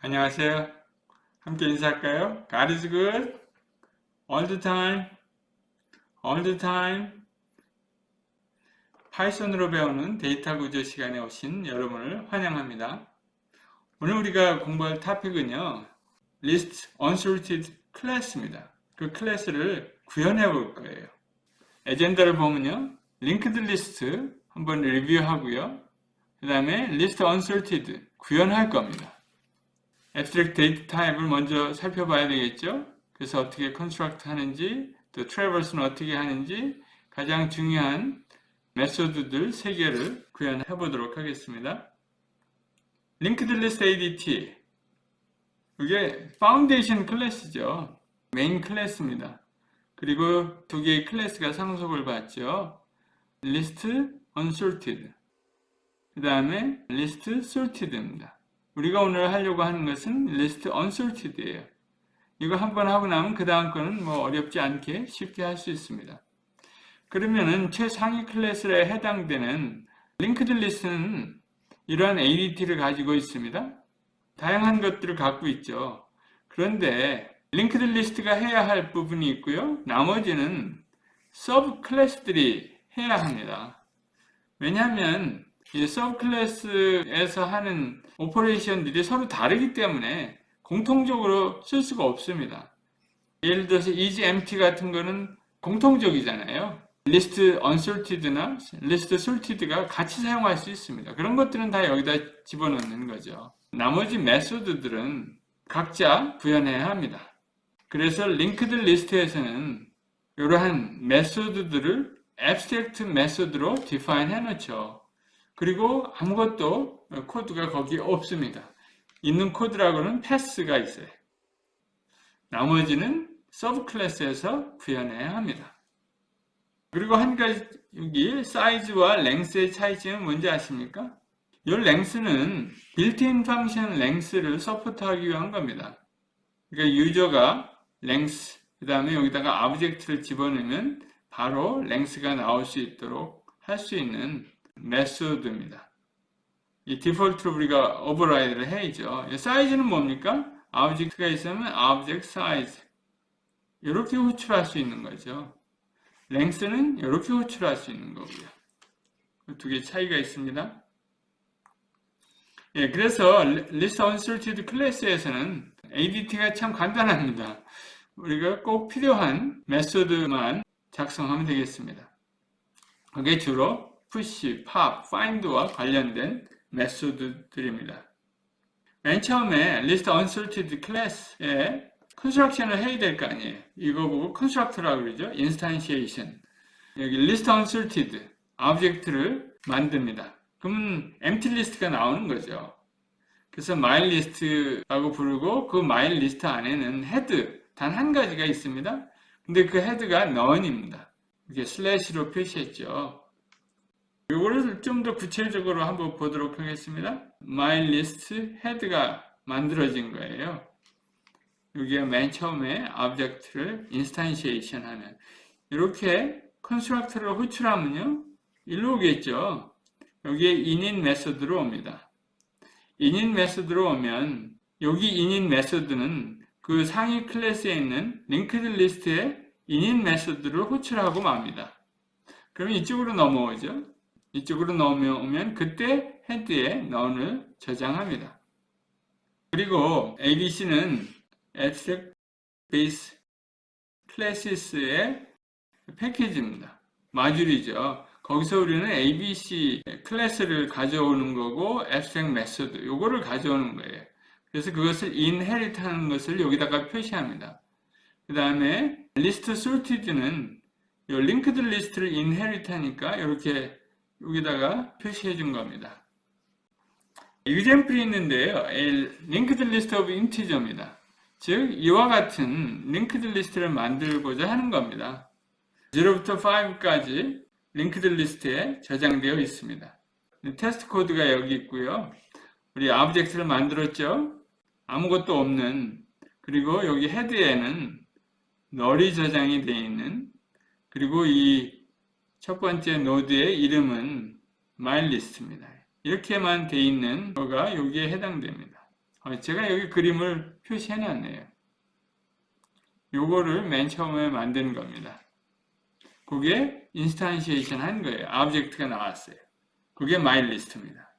안녕하세요. 함께 인사할까요? God is good all the time, all the time. 파이썬으로 배우는 데이터 구조 시간에 오신 여러분을 환영합니다. 오늘 우리가 공부할 토픽은요, list unsorted class입니다. 그 클래스를 구현해 볼 거예요. 에젠다를 보면요, linked list 한번 리뷰하고요. 그 다음에 list unsorted 구현할 겁니다. Abstract data 타입을 먼저 살펴봐야 되겠죠. 그래서 어떻게 construct 하는지, 또 traverse는 어떻게 하는지 가장 중요한 메소드들 세 개를 구현해 보도록 하겠습니다. linked list ADT 이게 파운데이션 클래스죠. 메인 클래스입니다. 그리고 두 개의 클래스가 상속을 받죠. list unsorted 그 다음에 list sorted입니다. 우리가 오늘 하려고 하는 것은 list unsorted예요. 이거 한 번 하고 나면 그 다음 거는 뭐 어렵지 않게 쉽게 할 수 있습니다. 그러면은 최상위 클래스에 해당되는 linked list는 이러한 ADT를 가지고 있습니다. 다양한 것들을 갖고 있죠. 그런데 linked list가 해야 할 부분이 있고요. 나머지는 서브 클래스들이 해야 합니다. 왜냐하면 이 서브 클래스에서 하는 오퍼레이션들이 서로 다르기 때문에 공통적으로 쓸 수가 없습니다. 예를 들어서 is empty 같은 거는 공통적이잖아요. list unsorted나 list sorted가 같이 사용할 수 있습니다. 그런 것들은 다 여기다 집어넣는 거죠. 나머지 메소드들은 각자 구현해야 합니다. 그래서 linked list에서는 이러한 메소드들을 abstract 메소드로 define 해놓죠. 그리고 아무것도 코드가 거기에 없습니다. 있는 코드라고는 패스가 있어요. 나머지는 서브 클래스에서 구현해야 합니다. 그리고 한 가지 여기 사이즈와 랭스의 차이점은 뭔지 아십니까? 이 랭스는 빌트인 펑션 랭스를 서포트하기 위한 겁니다. 그러니까 유저가 랭스 그 다음에 여기다가 오브젝트를 집어넣으면 바로 랭스가 나올 수 있도록 할 수 있는 메소드입니다. 이 디폴트로 우리가 오버라이드를 해야죠. 사이즈는 뭡니까? 오브젝트가 있으면 오브젝트 사이즈 이렇게 호출할 수 있는 거죠. 랭스는 이렇게 호출할 수 있는 거고요. 그두개 차이가 있습니다. 예, 그래서 list unsorted 클래스에서는 ADT가 참 간단합니다. 우리가 꼭 필요한 메소드만 작성하면 되겠습니다. 그게 주로 push, pop, find와 관련된 메소드들입니다. 맨 처음에 list unsorted 클래스에 컨스트럭션을 해야 될 거 아니에요. 이거 보고 construct라고 그러죠. instantiation. 여기 list unsorted 오브젝트를 만듭니다. 그러면 empty list가 나오는 거죠. 그래서 my list라고 부르고 그 my list 안에는 head 단한 가지가 있습니다. 근데 그 head가 none입니다. 이렇게 슬래시로 표시했죠. 이거를 좀 더 구체적으로 한번 보도록 하겠습니다. list head가 만들어진 거예요. 여기에 맨 처음에 오브젝트를 인스탄시에이션 하는. 이렇게 컨스트럭터를 호출하면요 일로 오겠죠. 여기에 init 메소드로 옵니다. init 메소드로 오면 여기 init 메소드는 그 상위 클래스에 있는 linked 리스트에 init 메소드를 호출하고 맙니다. 그러면 이쪽으로 넘어오죠 이쪽으로 넘어오면 그때 헤드에 none을 저장합니다 그리고 abc는 abstract base classes의 패키지입니다. 마줄이죠. 거기서 우리는 ABC 클래스를 가져오는 거고 abstract method 요거를 가져오는 거예요. 그래서 그것을 inherit 하는 것을 여기다가 표시합니다. 그 다음에 list sorted는 요 linked list를 inherit 하니까 이렇게 여기다가 표시해 준 겁니다. example이 있는데요. linked list of integer입니다. 즉 이와 같은 링크드 리스트를 만들고자 하는 겁니다. 0부터 5까지 링크드 리스트에 저장되어 있습니다. 테스트 코드가 여기 있고요. 우리 아브젝트를 만들었죠. 아무것도 없는 그리고 여기 헤드에는 널이 저장이 되어 있는 그리고 이 첫 번째 노드의 이름은 마일리스트입니다. 이렇게만 되어 있는 거가 여기에 해당됩니다. 어, 제가 여기 그림을 표시해 놨네요. 요거를 맨 처음에 만든 겁니다. 그게 인스탄시에이션 한 거예요. 아브젝트가 나왔어요. 그게 마일리스트입니다.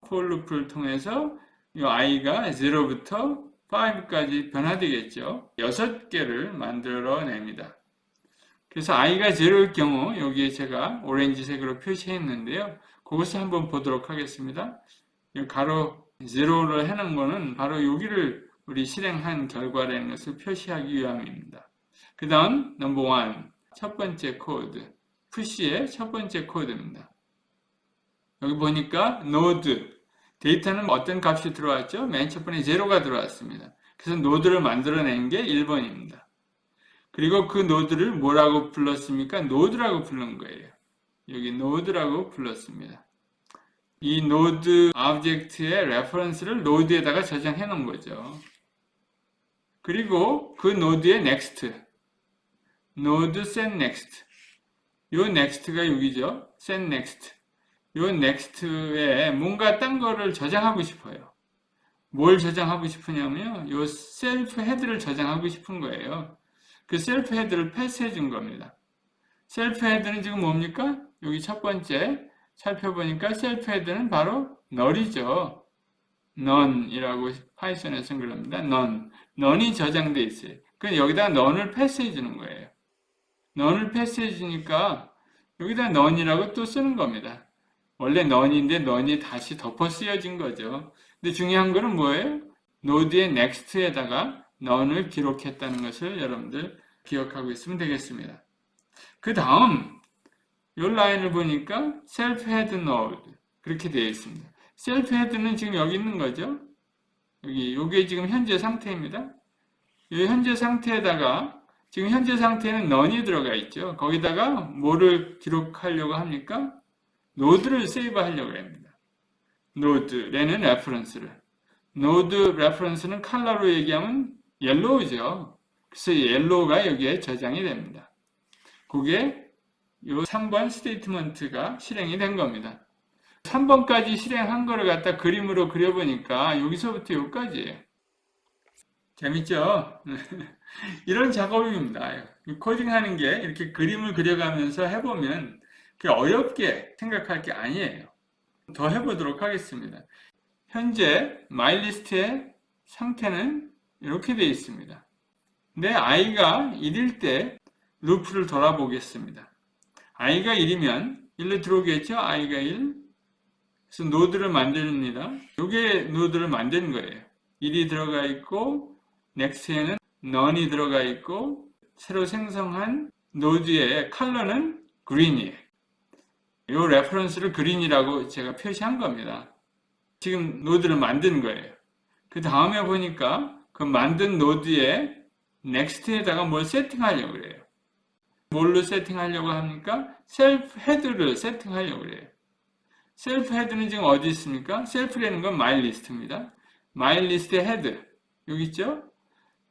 콜 루프를 통해서 이 i가 0부터 5까지 변화되겠죠. 6개를 만들어냅니다. 그래서 i가 0일 경우 여기에 제가 오렌지색으로 표시했는데요. 그것을 한번 보도록 하겠습니다. 이 가로 0를 해놓은 거는 바로 여기를 우리 실행한 결과라는 것을 표시하기 위함입니다. 그 다음 넘버 1, 첫 번째 코드, 푸시의 첫 번째 코드입니다. 여기 보니까 노드, 데이터는 어떤 값이 들어왔죠? 맨 첫 번에 0가 들어왔습니다. 그래서 노드를 만들어낸 게 1번입니다. 그리고 그 노드를 뭐라고 불렀습니까? 노드라고 부른 거예요. 여기 노드라고 불렀습니다. 이 노드 오브젝트의 레퍼런스를 노드에다가 저장해 놓은 거죠. 그리고 그 노드의 next, 노드 set next. 요 next가 여기죠. set next. 요 next에 뭔가 딴 거를 저장하고 싶어요. 뭘 저장하고 싶으냐면요. 요 셀프 헤드를 저장하고 싶은 거예요. 그 셀프 헤드를 패스해 준 겁니다. 셀프 헤드는 지금 뭡니까? 여기 첫 번째 살펴보니까 셀프 헤드는 바로 널이죠. none이라고 파이썬에서는 그럽니다. none. none이 저장돼 있어요. 그럼 여기다 none을 패스해 주는 거예요. none을 패스해 주니까 여기다 none이라고 또 쓰는 겁니다. 원래 none인데 none이 다시 덮어 쓰여진 거죠. 근데 중요한 거는 뭐예요? 노드의 next에다가 none을 기록했다는 것을 여러분들 기억하고 있으면 되겠습니다. 그 다음 이 라인을 보니까 self head node 그렇게 되어 있습니다. self head는 지금 여기 있는 거죠. 여기 요게 지금 현재 상태입니다. 이 현재 상태에다가 지금 현재 상태에는 none이 들어가 있죠. 거기다가 뭐를 기록하려고 합니까? 노드를 세이브 하려고 합니다. 노드라는 레퍼런스를. 노드 레퍼런스는 컬러로 얘기하면 옐로우죠. 그래서 옐로우가 여기에 저장이 됩니다. 그게 요 3번 스테이트먼트가 실행이 된 겁니다. 3번까지 실행한 거를 갖다 그림으로 그려보니까 여기서부터 여기까지예요. 재밌죠? 이런 작업입니다. 코딩하는 게 이렇게 그림을 그려가면서 해보면 어렵게 생각할 게 아니에요. 더 해보도록 하겠습니다. 현재 마일리스트의 상태는 이렇게 되어 있습니다. 내 i가 1일 때 루프를 돌아보겠습니다. i가 1이면 1로 들어오겠죠? i가 1. 그래서 노드를 만듭니다. 이게 노드를 만든 거예요. 1이 들어가 있고 next에는 none이 들어가 있고 새로 생성한 노드의 컬러는 green이에요. 이 레퍼런스를 그린이라고 제가 표시한 겁니다. 지금 노드를 만든 거예요. 그 다음에 보니까 그 만든 노드에 next에다가 뭘 세팅하려고 그래요. 뭘로 세팅하려고 합니까? 셀프 헤드를 세팅하려고 그래요. 셀프 헤드는 지금 어디 있습니까? 셀프라는 건 마일 리스트입니다. 마일 리스트의 헤드 여기 있죠?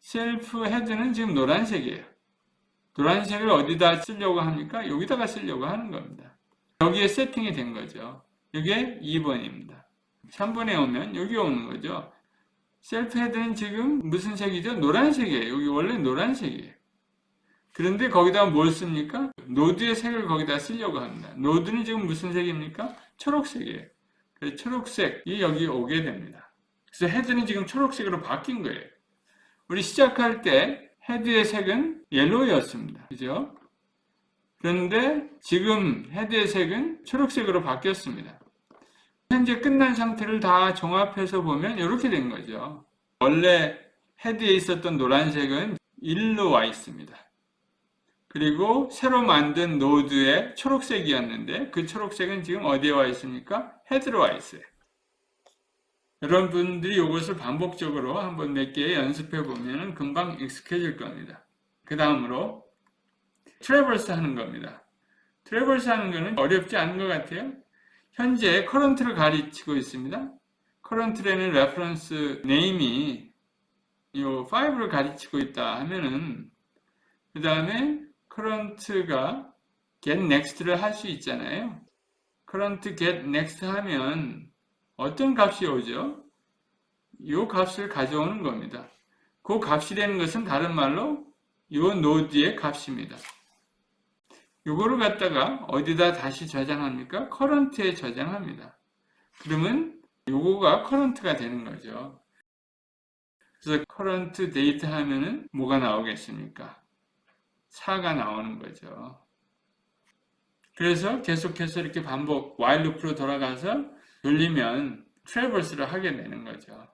셀프 헤드는 지금 노란색이에요. 노란색을 어디다 쓰려고 합니까? 여기다가 쓰려고 하는 겁니다. 여기에 세팅이 된 거죠. 이게 2번입니다. 3번에 오면 여기 오는 거죠. 셀프 헤드는 지금 무슨 색이죠? 노란색이에요. 여기 원래 노란색이에요. 그런데 거기다 뭘 씁니까? 노드의 색을 거기다 쓰려고 합니다. 노드는 지금 무슨 색입니까? 초록색이에요. 그래서 초록색이 여기 오게 됩니다. 그래서 헤드는 지금 초록색으로 바뀐 거예요. 우리 시작할 때 헤드의 색은 옐로우였습니다. 그죠? 그런데 지금 헤드의 색은 초록색으로 바뀌었습니다. 현재 끝난 상태를 다 종합해서 보면 이렇게 된 거죠. 원래 헤드에 있었던 노란색은 1로 와 있습니다. 그리고 새로 만든 노드의 초록색이었는데 그 초록색은 지금 어디에 와 있습니까? 헤드로 와 있어요. 여러분들이 이것을 반복적으로 한번 몇 개 연습해 보면 금방 익숙해질 겁니다. 그 다음으로 트래버스 하는 겁니다. 트래버스 하는 거는 어렵지 않은 것 같아요. 현재 커런트를 가리치고 있습니다. 커런트라는 레퍼런스 네임이 이 5를 가리치고 있다 하면은 그 다음에 커런트가 get next를 할 수 있잖아요. current get next 하면 어떤 값이 오죠? 이 값을 가져오는 겁니다. 그 값이 되는 것은 다른 말로 이 노드의 값입니다. 이거를 갖다가 어디다 다시 저장합니까? current에 저장합니다. 그러면 요거가 current가 되는 거죠. 그래서 current date 하면은 뭐가 나오겠습니까? 4가 나오는 거죠. 그래서 계속해서 이렇게 반복 while loop로 돌아가서 돌리면 트래버스를 하게 되는 거죠.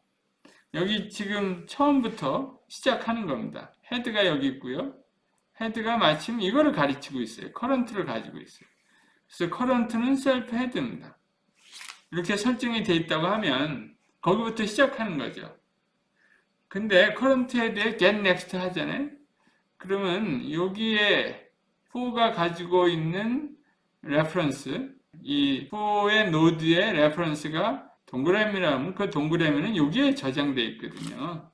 여기 지금 처음부터 시작하는 겁니다. 헤드가 여기 있고요. 헤드가 마침 이거를 가리치고 있어요. 커런트를 가지고 있어요. 그래서 커런트는 셀프 헤드입니다. 이렇게 설정이 돼 있다고 하면 거기부터 시작하는 거죠. 근데 커런트 헤드에 get next 하잖아요. 그러면 여기에 4가 가지고 있는 레퍼런스 이 4의 노드의 레퍼런스가 동그라미라면 그 동그라미는 여기에 저장되어 있거든요.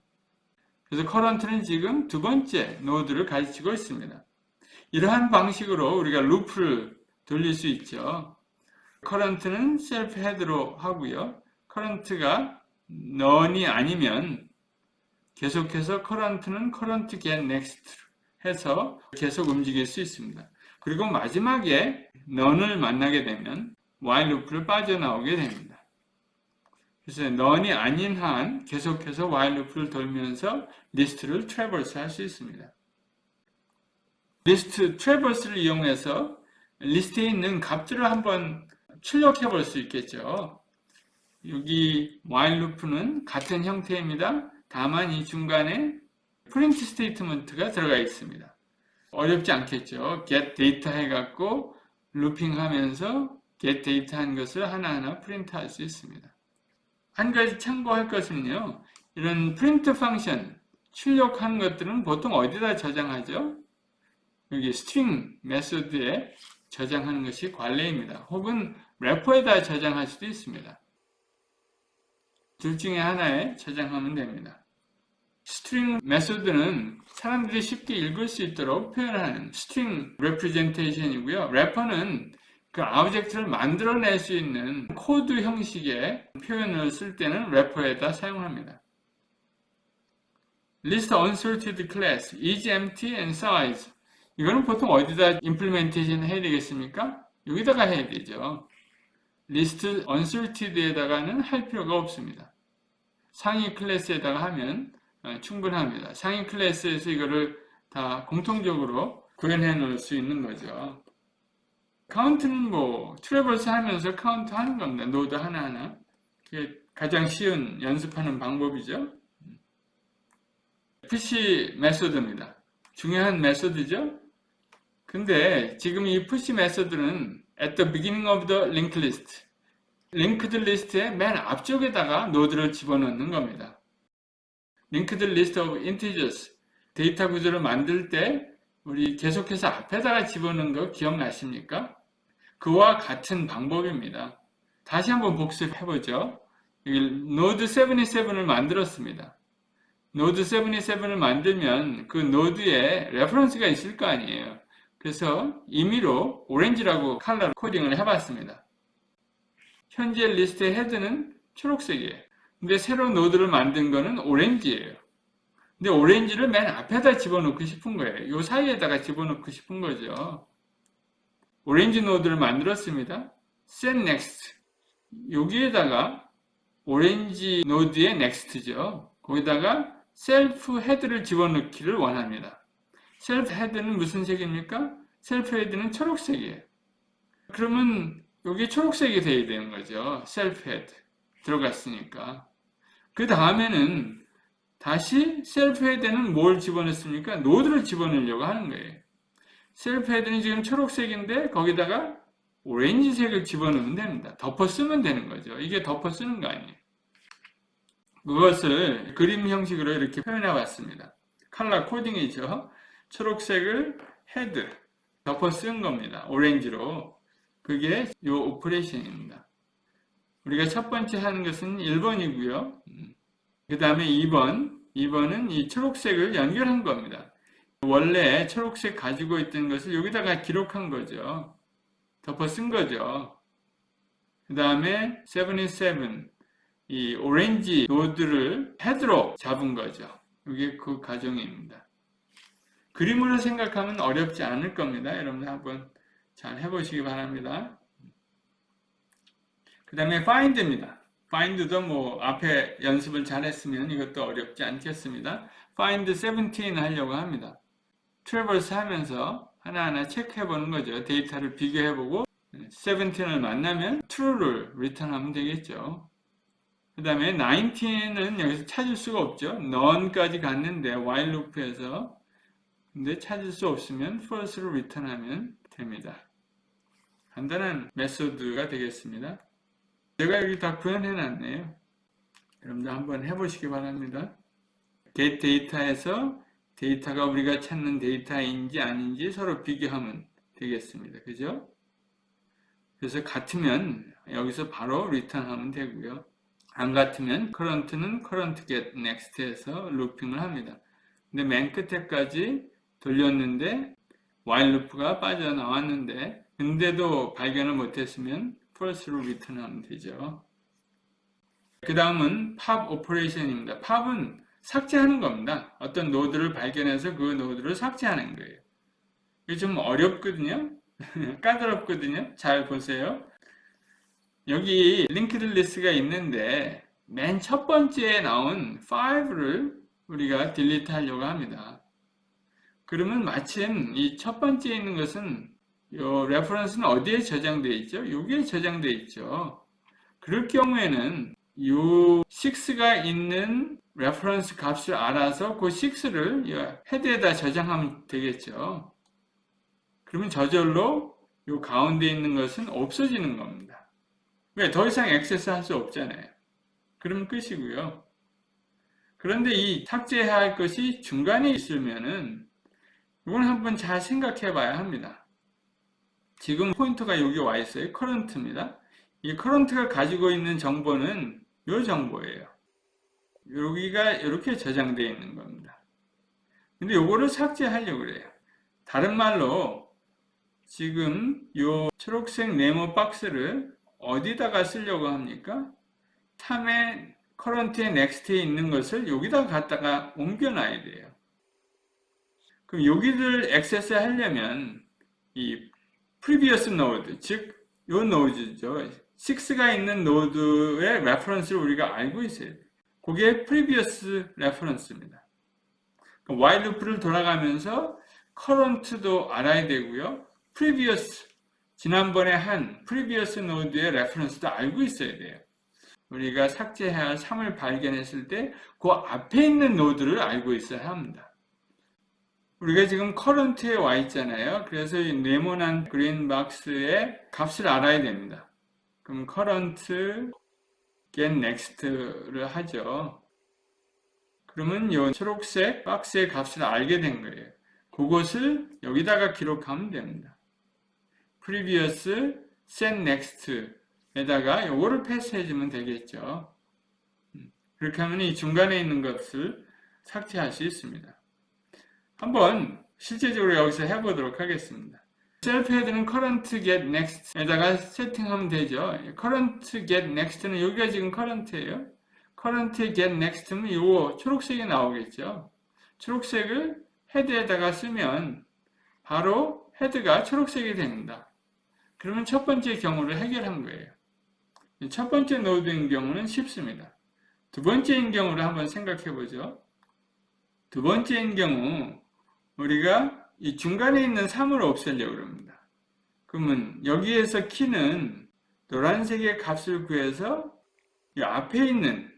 그래서 커런트는 지금 두 번째 노드를 가르치고 있습니다. 이러한 방식으로 우리가 루프를 돌릴 수 있죠. 커런트는 셀프 헤드로 하고요. 커런트가 넌이 아니면 계속해서 커런트는 커런트 get next 해서 계속 움직일 수 있습니다. 그리고 마지막에 넌을 만나게 되면 while 루프를 빠져나오게 됩니다. 그래서 넌이 아닌 한 계속해서 while 루프를 돌면서 리스트를 트래버스 할 수 있습니다. 리스트 트래버스를 이용해서 리스트에 있는 값들을 한번 출력해 볼 수 있겠죠. 여기 while 루프는 같은 형태입니다. 다만 이 중간에 프린트 스테이트먼트가 들어가 있습니다. 어렵지 않겠죠. get 데이터 해갖고 루핑 하면서 get 데이터 한 것을 하나하나 프린트 할 수 있습니다. 한 가지 참고할 것은요. 이런 프린트 펑션 출력하는 것들은 보통 어디다 저장하죠? 여기 string 메소드에 저장하는 것이 관례입니다. 혹은 래퍼에다 저장할 수도 있습니다. 둘 중에 하나에 저장하면 됩니다. 스트링 메소드는 사람들이 쉽게 읽을 수 있도록 표현하는 스트링 레프레젠테이션이고요. 래퍼는 그 아브젝트를 만들어낼 수 있는 코드 형식의 표현을 쓸 때는 래퍼에다 사용합니다. list unsorted class is empty and size 이거는 보통 어디다 임플리멘테이션 해야 되겠습니까? 여기다가 해야 되죠. list unsorted에다가는 할 필요가 없습니다. 상위 클래스에다가 하면 어, 충분합니다. 상위 클래스에서 이거를 다 공통적으로 구현해 놓을 수 있는 거죠. 카운트는 뭐 트래버스 하면서 카운트 하는 겁니다. 노드 하나하나. 그게 가장 쉬운 연습하는 방법이죠. 푸시 메소드입니다. 중요한 메소드죠. 근데 지금 이 푸시 메소드는 at the beginning of the linked list 링크드 리스트의 맨 앞쪽에다가 노드를 집어넣는 겁니다. 링크드 리스트 오브 인티저스 데이터 구조를 만들 때 우리 계속해서 앞에다가 집어넣는 거 기억나십니까? 그와 같은 방법입니다. 다시 한번 복습해보죠. 노드 77을 만들었습니다. 노드 77을 만들면 그 노드에 레퍼런스가 있을 거 아니에요. 그래서 임의로 오렌지라고 컬러 코딩을 해봤습니다. 현재 리스트의 헤드는 초록색이에요. 근데 새로운 노드를 만든 거는 오렌지예요. 근데 오렌지를 맨 앞에다 집어넣고 싶은 거예요. 이 사이에다가 집어넣고 싶은 거죠. 오렌지 노드를 만들었습니다. set next. 여기에다가 오렌지 노드의 next죠. 거기다가 셀프 헤드를 집어넣기를 원합니다. 셀프 헤드는 무슨 색입니까? 셀프 헤드는 초록색이에요. 그러면 여기 초록색이 돼야 되는 거죠. 셀프 헤드. 들어갔으니까. 그 다음에는 다시 셀프 헤드는 뭘 집어넣습니까? 노드를 집어넣으려고 하는 거예요. 셀프 헤드는 지금 초록색인데 거기다가 오렌지색을 집어넣으면 됩니다. 덮어 쓰면 되는 거죠. 이게 덮어 쓰는 거 아니에요. 그것을 그림 형식으로 이렇게 표현해 봤습니다. 컬러 코딩이죠. 초록색을 헤드 덮어 쓴 겁니다. 오렌지로. 그게 이 오퍼레이션입니다. 우리가 첫 번째 하는 것은 1번이고요. 그 다음에 2번. 2번은 이 초록색을 연결한 겁니다. 원래 초록색 가지고 있던 것을 여기다가 기록한 거죠. 덮어 쓴 거죠. 그 다음에 77. 이 오렌지 노드를 헤드로 잡은 거죠. 이게 그 과정입니다. 그림으로 생각하면 어렵지 않을 겁니다. 여러분 한번 잘 해보시기 바랍니다. 그 다음에 find입니다. Find도 뭐 앞에 연습을 잘했으면 이것도 어렵지 않겠습니다. find 17 하려고 합니다. 트래버스 하면서 하나하나 체크해 보는 거죠. 데이터를 비교해 보고 17을 만나면 true를 return하면 되겠죠. 그 다음에 19은 여기서 찾을 수가 없죠. none까지 갔는데 while loop에서 근데 찾을 수 없으면 false를 return하면 됩니다. 간단한 메소드가 되겠습니다. 제가 여기 다 구현해 놨네요. 여러분들 한번 해보시기 바랍니다. get 데이터에서 데이터가 우리가 찾는 데이터인지 아닌지 서로 비교하면 되겠습니다. 그죠? 그래서 같으면 여기서 바로 return 하면 되고요. 안 같으면 current는 current get next에서 루핑을 합니다. 근데 맨 끝에까지 돌렸는데 while loop가 빠져나왔는데 근데도 발견을 못했으면 false로 return 하면 되죠. 그 다음은 pop operation입니다. pop은 삭제하는 겁니다. 어떤 노드를 발견해서 그 노드를 삭제하는 거예요. 이게 좀 어렵거든요. 까다롭거든요. 잘 보세요. 여기 링크드 리스트가 있는데 맨 첫 번째에 나온 5를 우리가 딜리트 하려고 합니다. 그러면 마침 이 첫 번째에 있는 것은 요 레퍼런스는 어디에 저장되어 있죠? 여기에 저장되어 있죠. 그럴 경우에는 요 6가 있는 레퍼런스 값을 알아서 그 6를 헤드에다 저장하면 되겠죠. 그러면 저절로 요 가운데 있는 것은 없어지는 겁니다. 왜? 더 이상 액세스 할 수 없잖아요. 그러면 끝이고요. 그런데 이 삭제해야 할 것이 중간에 있으면은 이건 한번 잘 생각해 봐야 합니다. 지금 포인터가 여기 와 있어요. 커런트입니다. 이 커런트가 가지고 있는 정보는 이 정보예요. 여기가 이렇게 저장되어 있는 겁니다. 근데 요거를 삭제하려고 그래요. 다른 말로 지금 요 초록색 네모 박스를 어디다가 쓰려고 합니까? 3의 커런트의 넥스트에 있는 것을 여기다 갖다가 옮겨놔야 돼요. 그럼 여기를 액세스 하려면 이 previous node, 즉, 요 노드죠. 6가 있는 노드의 레퍼런스를 우리가 알고 있어야 돼요. 그게 previous reference입니다. while loop를 돌아가면서 current도 알아야 되고요. previous, 지난번에 한 previous node의 reference도 알고 있어야 돼요. 우리가 삭제해야 할 3을 발견했을 때 그 앞에 있는 노드를 알고 있어야 합니다. 우리가 지금 current에 와 있잖아요. 그래서 이 네모난 그린 박스의 값을 알아야 됩니다. 그럼 current get next를 하죠. 그러면 이 초록색 박스의 값을 알게 된 거예요. 그것을 여기다가 기록하면 됩니다. previous set next에다가 요거를 패스해주면 되겠죠. 음, 그렇게 하면 이 중간에 있는 것을 삭제할 수 있습니다. 한번 실제적으로 여기서 해보도록 하겠습니다. 셀프헤드는 current get next에다가 세팅하면 되죠. current get next는 여기가 지금 current예요. current get next면 요 초록색이 나오겠죠. 초록색을 헤드에다가 쓰면 바로 헤드가 초록색이 됩니다. 그러면 첫 번째 경우를 해결한 거예요. 첫 번째 노드인 경우는 쉽습니다. 두 번째인 경우를 한번 생각해 보죠. 두 번째인 경우 우리가 이 중간에 있는 3을 없애려고 합니다. 그러면 여기에서 키는 노란색의 값을 구해서 이 앞에 있는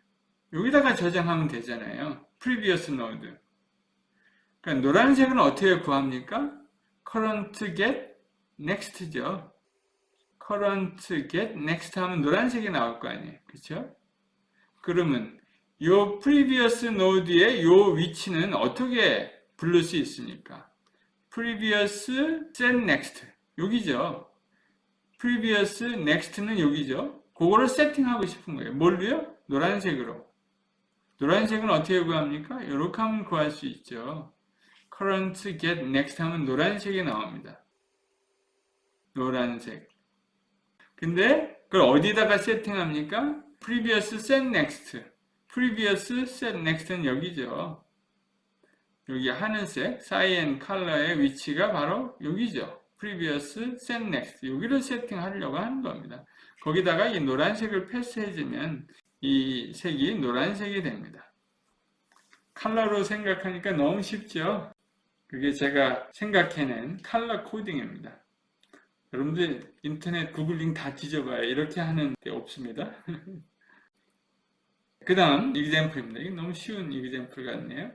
여기다가 저장하면 되잖아요. previous node. 그러니까 노란색은 어떻게 구합니까? current get next죠. current get next 하면 노란색이 나올 거 아니에요. 그렇죠? 그러면 요 previous node의 요 위치는 어떻게 부를 수 있습니까? previous set next 여기죠. previous next는 여기죠. 그거를 세팅하고 싶은 거예요. 뭘로요? 노란색으로. 노란색은 어떻게 구합니까? 이렇게 하면 구할 수 있죠. current get next 하면 노란색이 나옵니다. 노란색. 근데 그걸 어디다가 세팅합니까? previous set next. previous set next는 여기죠. 여기 하늘색, cyan 컬러의 위치가 바로 여기죠. previous set next. 여기를 세팅하려고 하는 겁니다. 거기다가 이 노란색을 패스해주면 이 색이 노란색이 됩니다. 컬러로 생각하니까 너무 쉽죠? 그게 제가 생각해낸 컬러 코딩입니다. 여러분들 인터넷 구글링 다 뒤져봐요. 이렇게 하는 게 없습니다. 그 다음 이그젠플입니다. 이게 너무 쉬운 이그젠플 같네요.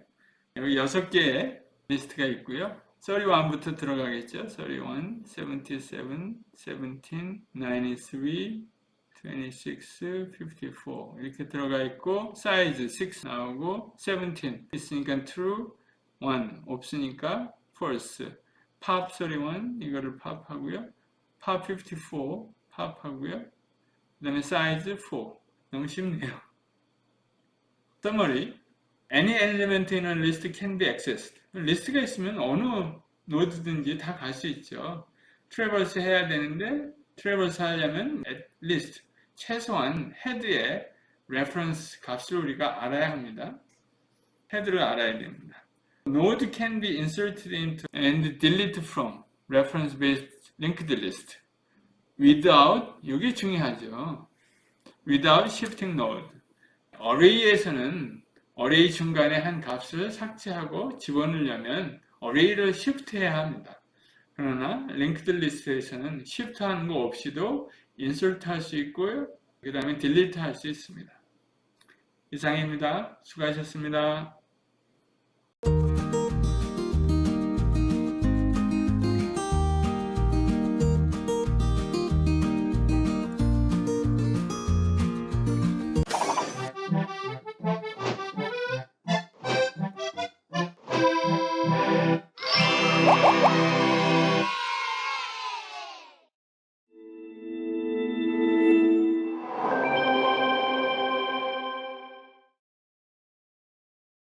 여기 여섯 개의 리스트가 있고요. 31부터 들어가겠죠. 31, 77, 17, 93, 26, 54 이렇게 들어가 있고 사이즈 6 나오고 17 있으니까 true 1 없으니까 false. pop 31 이거를 pop 하고요. pop 54 pop 하고요. 그 다음에 사이즈 4 너무 쉽네요. Summary any element in a list can be accessed 리스트가 있으면 어느 노드든지 다 갈 수 있죠 traverse 해야 되는데 traverse 하려면 at least 최소한 헤드의 reference 값을 우리가 알아야 합니다. 헤드를 알아야 됩니다. Node can be inserted into and deleted from reference based linked list without 이게 중요하죠. without shifting node. array에서는 array 중간에 한 값을 삭제하고 집어넣으려면 array를 shift해야 합니다. 그러나 linked list에서는 shift 하는 거 없이도 인솔트 할 수 있고요. 그 다음에 딜리트 할 수 있습니다. 이상입니다. 수고하셨습니다.